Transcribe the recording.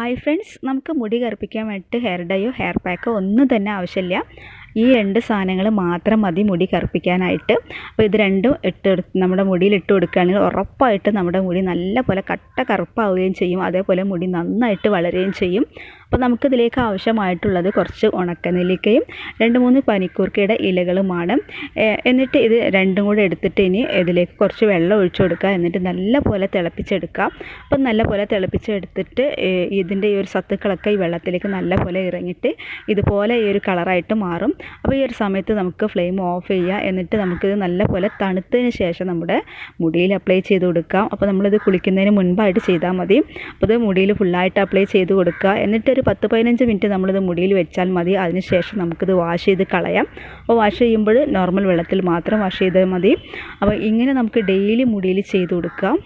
Hi friends നമുക്ക് മുടി കറുപ്പിക്കാൻ വേണ്ടിയിട്ട് ഹെയർ ഡയോ ഹെയർ പാക്കോ ഒന്നും തന്നെ ആവശ്യമില്ല. ഈ രണ്ട് സാധനങ്ങൾ മാത്രം മതി മുടി കറുപ്പിക്കാനായിട്ട്. അപ്പോൾ ഇത് രണ്ടും ഇട്ട് നമ്മുടെ മുടിയിൽ ഇട്ട് കൊടുക്കുകയാണെങ്കിൽ ഉറപ്പായിട്ട് നമ്മുടെ മുടി നല്ല പോലെ കട്ട കറുപ്പാവുകയും ചെയ്യും. അതേപോലെ മുടി നന്നായിട്ട് വളരുകയും ചെയ്യും. അപ്പോൾ നമുക്കിതിലേക്ക് ആവശ്യമായിട്ടുള്ളത് കുറച്ച് ഉണക്കനെല്ലിക്കയും രണ്ട് മൂന്ന് പനിക്കൂർക്കയുടെ ഇലകളുമാണ്. എന്നിട്ട് ഇത് രണ്ടും കൂടെ എടുത്തിട്ട് ഇനി ഇതിലേക്ക് കുറച്ച് വെള്ളം ഒഴിച്ചു കൊടുക്കുക. എന്നിട്ട് നല്ല പോലെ തിളപ്പിച്ചെടുക്കുക. അപ്പം നല്ല പോലെ തിളപ്പിച്ചെടുത്തിട്ട് ഇതിന്റെ ഈ ഒരു സത്തുക്കളൊക്കെ ഈ വെള്ളത്തിലേക്ക് നല്ല പോലെ ഇറങ്ങിയിട്ട് ഇതുപോലെ ഈ ഒരു കളറായിട്ട് മാറും. അപ്പോൾ ഈ ഒരു സമയത്ത് നമുക്ക് ഫ്ലെയിം ഓഫ് ചെയ്യുക. എന്നിട്ട് നമുക്കിത് നല്ല പോലെ തണുത്തതിന് ശേഷം നമ്മുടെ മുടിയിൽ അപ്ലൈ ചെയ്ത് കൊടുക്കാം. അപ്പോൾ നമ്മളിത് കുളിക്കുന്നതിന് മുൻപായിട്ട് ചെയ്താൽ മതി. അപ്പോൾ ഇത് മുടിയിൽ ഫുള്ളായിട്ട് അപ്ലൈ ചെയ്ത് കൊടുക്കുക. എന്നിട്ട് ഒരു പത്ത് പതിനഞ്ച് മിനിറ്റ് നമ്മളിത് മുടിയിൽ വെച്ചാൽ മതി. അതിനുശേഷം നമുക്കിത് വാഷ് ചെയ്ത് കളയാം. അപ്പോൾ വാഷ് ചെയ്യുമ്പോൾ നോർമൽ വെള്ളത്തിൽ മാത്രം വാഷ് ചെയ്താൽ മതി. അപ്പോൾ ഇങ്ങനെ നമുക്ക് ഡെയിലി മുടിയിൽ ചെയ്ത് കൊടുക്കാം.